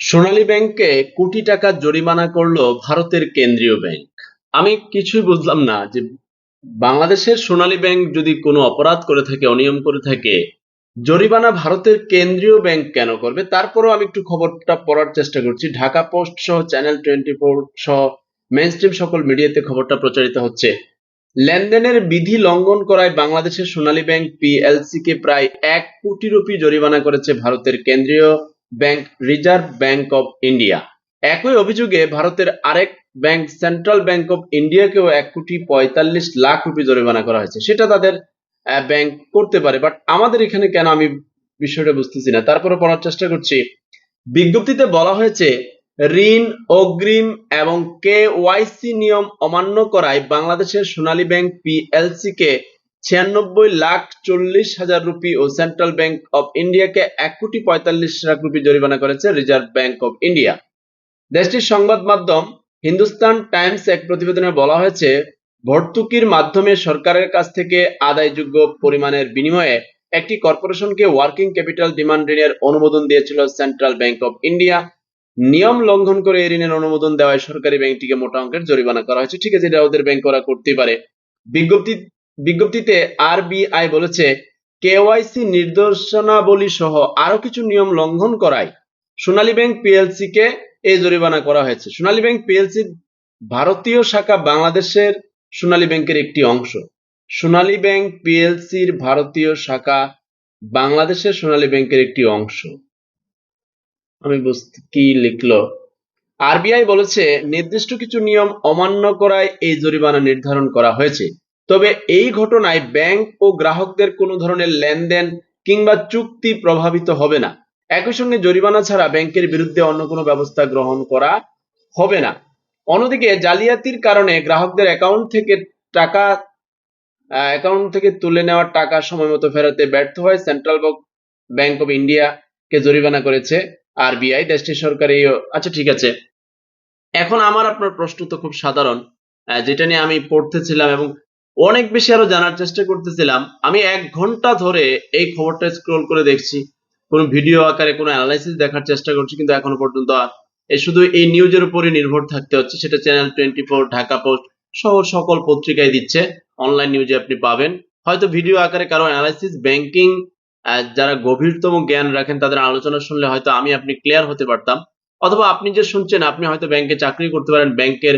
সোনালী ব্যাংককে কোটি টাকা জরিমানা করল ভারতের কেন্দ্রীয় ব্যাংক। আমি কিছুই বুঝলাম না যে বাংলাদেশের সোনালী ব্যাংক যদি কোনো অপরাধ করে থাকে, অনিয়ম করে থাকে, জরিমানা ভারতের কেন্দ্রীয় ব্যাংক কেন করবে? তারপরও আমি একটু খবরটা পড়ার চেষ্টা করছি। ঢাকা পোস্ট সহ চ্যানেল টোয়েন্টি ফোর সহ মেনস্ট্রিম সকল মিডিয়াতে খবরটা প্রচারিত হচ্ছে। লেনদেনের বিধি লঙ্ঘন করায় বাংলাদেশের সোনালী ব্যাংক পিএলসি কে প্রায় এক কোটি রুপি জরিমানা করেছে ভারতের কেন্দ্রীয় bank, reserve bank of India. একই অভিযোগে ভারতের আরেক ব্যাংক, সেন্ট্রাল ব্যাংক অফ ইন্ডিয়াকেও এক কোটি পঁয়তাল্লিশ লাখ রুপি জরিমানা করা হয়েছে। সেটা তাদের ব্যাংক করতে পারে বাট আমাদের এখানে কেন আমি বিষয়টা বুঝতেছি না। তারপরে পড়ার চেষ্টা করছি। বিজ্ঞপ্তিতে বলা হয়েছে, ঋণ, অগ্রিম এবং কে ওয়াইসি নিয়ম অমান্য করায় বাংলাদেশের সোনালী ব্যাংক পিএলসি কে ছিয়ানব্বই লাখ চল্লিশ হাজার রুপি ও সেন্ট্রাল ব্যাংক অফ ইন্ডিয়াকে এক কোটি পঁয়তাল্লিশ লাখ রুপি জরিমানা করেছে রিজার্ভ ব্যাংক অফ ইন্ডিয়া। দেশটির সংবাদ মাধ্যম হিন্দুস্তান টাইমস এক প্রতিবেদনে বলা হয়েছে, ভর্তুকির মাধ্যমে সরকারের কাছ থেকে আদায়যোগ্য পরিমাণের বিনিময়ে একটি কর্পোরেশনকে ওয়ার্কিং ক্যাপিটাল ডিমান্ড ঋণের অনুমোদন দিয়েছিল সেন্ট্রাল ব্যাংক অফ ইন্ডিয়া। নিয়ম লঙ্ঘন করে এই ঋণের অনুমোদন দেওয়ায় সরকারি ব্যাংকটিকে মোটা অঙ্কের জরিমানা করা হয়েছে। ঠিক আছে, এটা ওদের ব্যাংক ওরা করতেই পারে। বিজ্ঞপ্তি বিজ্ঞপ্তিতে আরবিআই বলেছে, কেওয়াইসি নির্দেশনাবলী সহ আরও কিছু নিয়ম লঙ্ঘন করায়। সোনালী ব্যাংক পিএলসি কে এই জরিমানা করা হয়েছে। সোনালী ব্যাংক পিএলসি ভারতীয় শাখা বাংলাদেশের সোনালী ব্যাংকের একটি অংশ। সোনালী ব্যাংক পিএলসির ভারতীয় শাখা বাংলাদেশের সোনালী ব্যাংকের একটি অংশ। আমি বুঝতে, কি লিখলো? আরবিআই বলেছে, নির্দিষ্ট কিছু নিয়ম অমান্য করায় এই জরিমানা নির্ধারণ করা হয়েছে। তবে এই ঘটনায় ব্যাংক ও গ্রাহকদের কোনো ধরনের লেনদেন কিংবা চুক্তি প্রভাবিত হবে না। একই সঙ্গে জরিমানা ছাড়া ব্যাংকের বিরুদ্ধে অন্য কোনো ব্যবস্থা গ্রহণ করা হবে না। অন্যদিকে জালিয়াতির কারণে গ্রাহকদের অ্যাকাউন্ট থেকে টাকা অ্যাকাউন্ট থেকে তুলে নেওয়ার টাকা সময় মতো ফেরাতে ব্যর্থ হয় সেন্ট্রাল ব্যাংক অফ ইন্ডিয়া কে জরিমানা করেছে আরবিআই, দেশটির সরকারি আচ্ছা ঠিক আছে। এখন আমার আপনার প্রশ্ন তো খুব সাধারণ যেটা নিয়ে আমি পড়তেছিলাম এবং অনেক বেশি আরও জানার চেষ্টা করতেছিলাম। আমি এক ঘণ্টা ধরে এই খবরটা স্ক্রোল করে দেখছি। কোনো ভিডিও আকারে কোনো অ্যানালাইসিস দেখার চেষ্টা করছি, কিন্তু এখনও পর্যন্ত শুধু এই নিউজের উপরে নির্ভর থাকতে হচ্ছে। সেটা channel twenty four Dhaka post সহ সকল পত্রিকায় দিচ্ছে। অনলাইন নিউজে আপনি পাবেন। হয়তো ভিডিও আকারে কারও অ্যানালাইসিস ব্যাংকিং যারা গভীরতম জ্ঞান রাখেন, তাদের আলোচনা শুনলে হয়তো আমি আপনি ক্লিয়ার হতে পারতাম। অথবা আপনি যে শুনছেন, আপনি হয়তো ব্যাংকে চাকরি করতে পারেন ব্যাংকের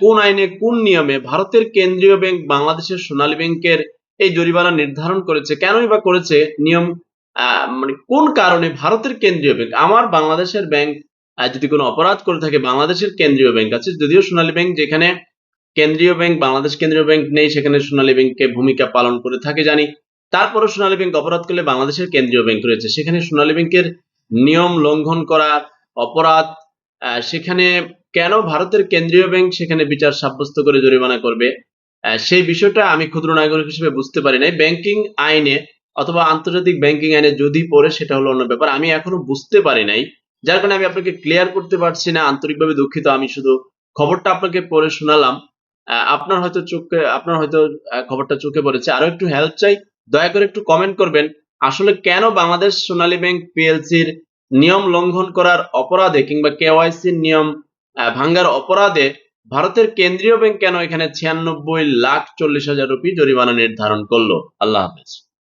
কোন আইনে কোন নিয়মে ভারতের কেন্দ্রীয় ব্যাংক বাংলাদেশের সোনালী ব্যাংকের এই জরিমানা নির্ধারণ করেছে? কেনই বা করেছে? নিয়ম মানে কোন কারণে ভারতের কেন্দ্রীয় ব্যাংক, আমার বাংলাদেশের ব্যাংক যদি কোনো অপরাধ করে থাকে, বাংলাদেশের কেন্দ্রীয় ব্যাংক আছে, যদিও সোনালী ব্যাংক যেখানে কেন্দ্রীয় ব্যাংক, বাংলাদেশ কেন্দ্রীয় ব্যাংক নেই, সেখানে সোনালী ব্যাংকে ভূমিকা পালন করে থাকে জানি। তারপরে সোনালী ব্যাংক অপরাধ করলে বাংলাদেশের কেন্দ্রীয় ব্যাংক রয়েছে। সেখানে সোনালী ব্যাংকের নিয়ম লঙ্ঘন করার অপরাধ সেখানে কেন ভারতের কেন্দ্রীয় ব্যাংক সেখানে বিচার সাব্যস্ত করে জরিমানা করবে? সেই বিষয়টা আমি ক্ষুদ্র নাগরিক হিসেবে বুঝতে পারি নাই। ব্যাংকিং আইনে অথবা আন্তর্জাতিক ব্যাংকিং আইনে যদি পড়ে, সেটা হলো অন্য ব্যাপার। আমি এখনও বুঝতে পারি নাই। যার কারণে আমি আপনাকে ক্লিয়ার করতে পারছি না, আন্তরিকভাবে দুঃখিত। আমি শুধু খবরটা আপনাকে পড়ে শোনালাম। আপনার হয়তো চোখে, আপনার হয়তো খবরটা চোখে পড়েছে। আরও একটু হেল্প চাই। দয়া করে একটু কমেন্ট করবেন, আসলে কেন বাংলাদেশ সোনালী ব্যাংক পিএলসির নিয়ম লঙ্ঘন করার অপরাধে কিংবা কেওয়াইসির নিয়ম ভাঙ্গার অপরাধে ভারতের কেন্দ্রীয় ব্যাংক কেন এখানে ছিয়ানব্বই লাখ চল্লিশ হাজার রুপি জরিমানা নির্ধারণ করল? আল্লাহ হাফেজ।